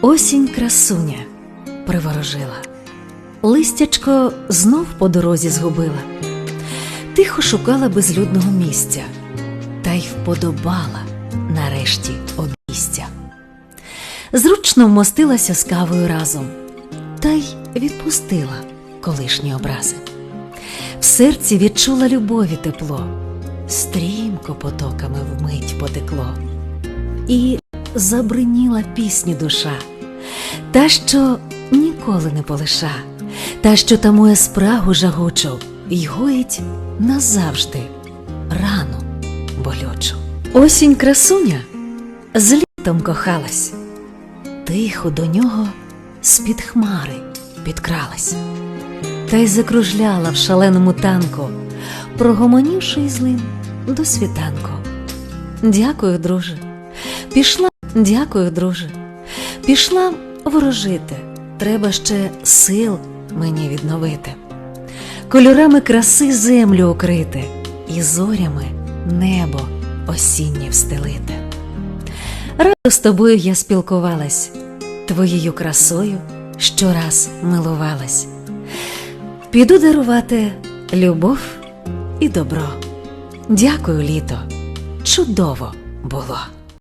Осінь красуня приворожила, листячко знов по дорозі згубила, тихо шукала безлюдного місця, та й вподобала нарешті обійстя. Зручно вмостилася з кавою разом, та й відпустила колишні образи. В серці відчула любові тепло, стрімко потоками вмить потекло, і забриніла пісні душа, та, що ніколи не полиша, та, що тамує спрагу жагучу, й гоїть назавжди рану болючу. Осінь красуня з літом кохалась, тихо до нього з-під хмари підкралась, та й закружляла в шаленому танку, прогомонівши із ним до світанку. Дякую, друже. Пішла, дякую, друже. Пішла ворожити. Треба ще сил мені відновити. Кольорами краси землю укрити і зорями небо осіннє встелити. Радо з тобою я спілкувалась, твоєю красою щораз милувалась. Піду дарувати любов і добро. Дякую, літо. Чудово було.